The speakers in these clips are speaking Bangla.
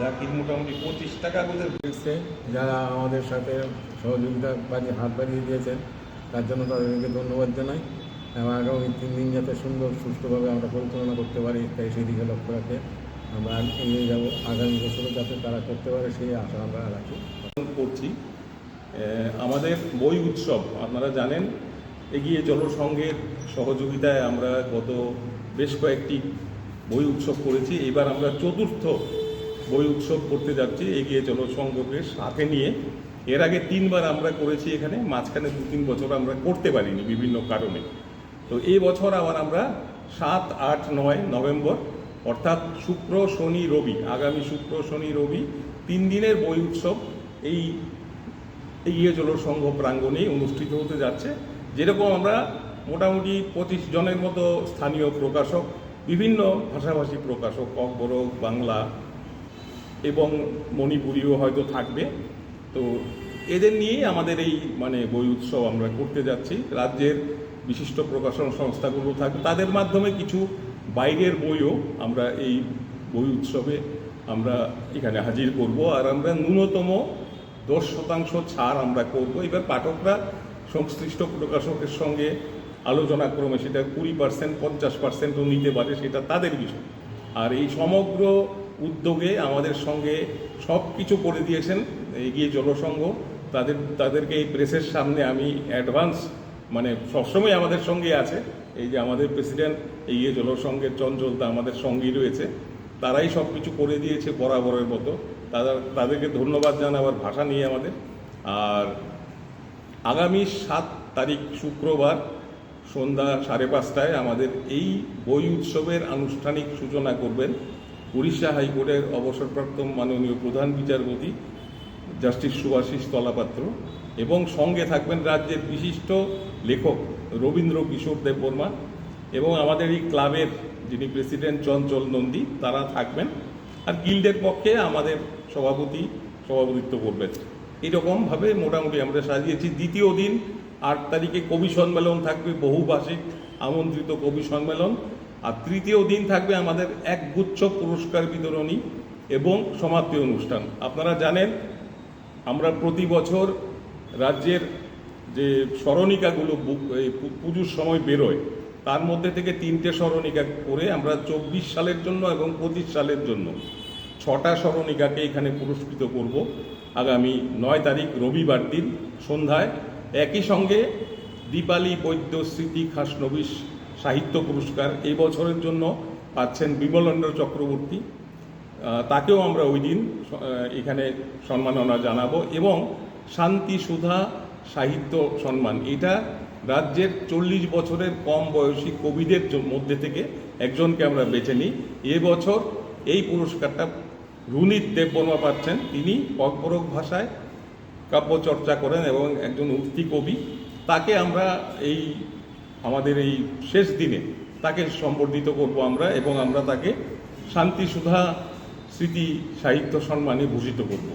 বাকি মোটামুটি পঁচিশ টাকা করে যারা আমাদের সাথে সহযোগিতা বাড়িয়ে হাত বাড়িয়ে দিয়েছেন, তার জন্য তাদেরকে ধন্যবাদ জানাই। এবং আগামী তিন দিন যাতে সুন্দর সুস্থভাবে আমরা পরিচালনা করতে পারি, তাই সেই দিকে লক্ষ্য রাখে। আমরা এগিয়ে যাব আগামী বছরও যাতে তারা করতে পারে, সেই আশা আমরা রাখি। করছি। আমাদের বই উৎসব, আপনারা জানেন, এগিয়ে চলো সংঘের সহযোগিতায় আমরা গত বেশ কয়েকটি বই উৎসব করেছি। এবার আমরা চতুর্থ বই উৎসব করতে যাচ্ছি, এগিয়ে চলো সংঘকে সাথে নিয়ে। এর আগে তিনবার আমরা করেছি এখানে, মাঝখানে দু তিন বছর আমরা করতে পারিনি বিভিন্ন কারণে। তো এই বছর আবার আমরা সাত, আট, নয় নভেম্বর, অর্থাৎ শুক্র, শনি, রবি, আগামী শুক্র, শনি, রবি, তিন দিনের বই উৎসব এই এগিয়ে চলো সংঘ প্রাঙ্গণেই অনুষ্ঠিত হতে যাচ্ছে। যেরকম আমরা মোটামুটি পঁচিশ জনের মতো স্থানীয় প্রকাশক, বিভিন্ন ভাষাভাষী প্রকাশক ককবরক বাংলা এবং মণিপুরীও হয়তো থাকবে। তো এদের নিয়েই আমাদের এই মানে বই উৎসব আমরা করতে যাচ্ছি। রাজ্যের বিশিষ্ট প্রকাশন সংস্থাগুলো থাকবে তাদের মাধ্যমে কিছু বাইরের বইও আমরা এই বই উৎসবে আমরা এখানে হাজির করব। আর আমরা ন্যূনতম দশ শতাংশ ছাড় আমরা করব। এবার পাঠকরা, সংশ্লিষ্ট প্রকাশকের সঙ্গে আলোচনা ক্রমে সেটা কুড়ি পার্সেন্ট পঞ্চাশ পার্সেন্টও নিতে পারে, সেটা তাদের বিষয়। আর এই সমগ্র উদ্যোগে আমাদের সঙ্গে সব কিছু করে দিয়েছেন এগিয়ে জলসংঘ তাদের, তাদেরকে এই প্রেসের সামনে আমি অ্যাডভান্স মানে সবসময় আমাদের সঙ্গে আছে। এই যে আমাদের প্রেসিডেন্ট এগিয়ে জলসংঘের চঞ্চল তা আমাদের সঙ্গেই রয়েছে। তারাই সব কিছু করে দিয়েছে বরাবরের মতো। তাদের তাদেরকে ধন্যবাদ জানাবার ভাষা নিয়ে আমাদের। আর আগামী সাত তারিখ শুক্রবার সন্ধ্যা সাড়ে পাঁচটায় আমাদের এই বই উৎসবের আনুষ্ঠানিক সূচনা করবেন উড়িষ্যা হাইকোর্টের অবসরপ্রাপ্ত মাননীয় প্রধান বিচারপতি জাস্টিস সুভাষিস তলাপাত্র এবং সঙ্গে থাকবেন রাজ্যের বিশিষ্ট লেখক রবীন্দ্র কিশোর দেববর্মা এবং আমাদের এই ক্লাবের যিনি প্রেসিডেন্ট চঞ্চল নন্দী, তারা থাকবেন আর গিল্ডের পক্ষে আমাদের সভাপতি সভাপতিত্ব করবেন। এরকমভাবে মোটামুটি আমরা সাজিয়েছি। দ্বিতীয় দিন আট তারিখে কবি সম্মেলন থাকবে, বহুভাষিক আমন্ত্রিত কবি সম্মেলন। আর তৃতীয় দিন থাকবে আমাদের একগুচ্ছ পুরস্কার বিতরণী এবং সমাপ্তি অনুষ্ঠান। আপনারা জানেন, আমরা প্রতি বছর রাজ্যের যে স্মরণিকাগুলো পুজোর সময় বেরোয়, তার মধ্যে থেকে তিনটে স্মরণিকা করে আমরা চব্বিশ সালের জন্য এবং পঁচিশ সালের জন্য ছটা স্মরণিকাকে এখানে পুরস্কৃত করব। আগামী নয় তারিখ রবিবার দিন সন্ধ্যায়। একই সঙ্গে দীপালি বৈদ্য স্মৃতি খাসনবিশ সাহিত্য পুরস্কার এই বছরের জন্য পাচ্ছেন বিমলেন্দ্র চক্রবর্তী। তাকেও আমরা ওই দিন এখানে সম্মাননা জানাব এবং শান্তি, সুধা, সাহিত্য সম্মান। এটা রাজ্যের চল্লিশ বছরের কম বয়সী কবিদের মধ্যে থেকে একজনকে আমরা বেছে নিই। এবছর এই পুরস্কারটা রুনিত দেববর্মা পাচ্ছেন। তিনি কর্পরক ভাষায় কাব্য চর্চা করেন এবং একজন উক্তি কবি। তাকে আমরা এই আমাদের এই শেষ দিনে তাকে সম্বর্ধিত করব আমরা এবং আমরা তাকে শান্তি সুধা স্মৃতি সাহিত্য সম্মানে ভূষিত করব।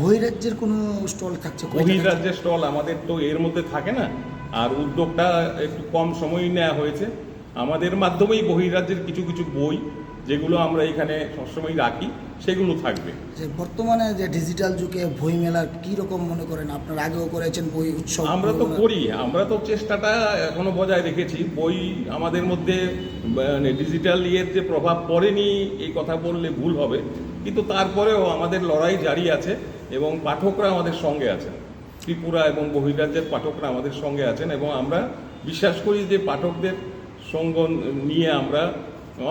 বহিরাজ্যের কোনো স্টল থাকছে? বহিরাজ্যের স্টল আমাদের তো এর মধ্যে থাকে না। আর উদ্যোগটা একটু কম সময়ই নেওয়া হয়েছে। আমাদের মাধ্যমেই বহিরাজ্যের কিছু কিছু বই যেগুলো আমরা এখানে সবসময় রাখি সেগুলো থাকবে। যে বর্তমানে যে ডিজিটাল যুগে বই মেলা কি রকম মনে করেন? আপনারা আগেও করেছেন বই উৎসব আমরা তো করি আমরা তো চেষ্টাটা এখনও বজায় রেখেছি। বই আমাদের মধ্যে মানে ডিজিটাল ইয়ের যে প্রভাব পড়েনি এই কথা বললে ভুল হবে। কিন্তু তারপরেও আমাদের লড়াই জারি আছে এবং পাঠকরা আমাদের সঙ্গে আছেন। ত্রিপুরা এবং বহিরাজ্যের পাঠকরা আমাদের সঙ্গে আছেন এবং আমরা বিশ্বাস করি যে পাঠকদের সঙ্গ নিয়ে আমরা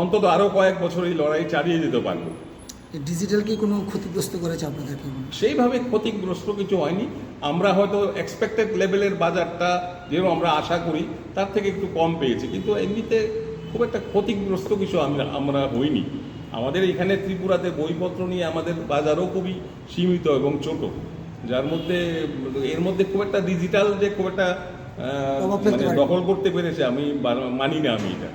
অন্তত আরও কয়েক বছর এই লড়াই চালিয়ে যেতে পারব। ডিজিটাল কি কোনো ক্ষতিগ্রস্ত করেছে আপনাদেরকে সেইভাবে ক্ষতিগ্রস্ত কিছু হয়নি। আমরা হয়তো এক্সপেক্টেড লেভেলের বাজারটা যেরকম আমরা আশা করি তার থেকে একটু কম পেয়েছি। কিন্তু এমনিতে খুব একটা ক্ষতিগ্রস্ত কিছু আমরা আমরা হইনি। আমাদের এখানে ত্রিপুরাতে বইপত্র নিয়ে আমাদের বাজারও খুবই সীমিত এবং ছোট। যার মধ্যে এর মধ্যে খুব একটা ডিজিটাল যে খুব একটা মানে দখল করতে পেরেছে আমি মানি না আমি এটা।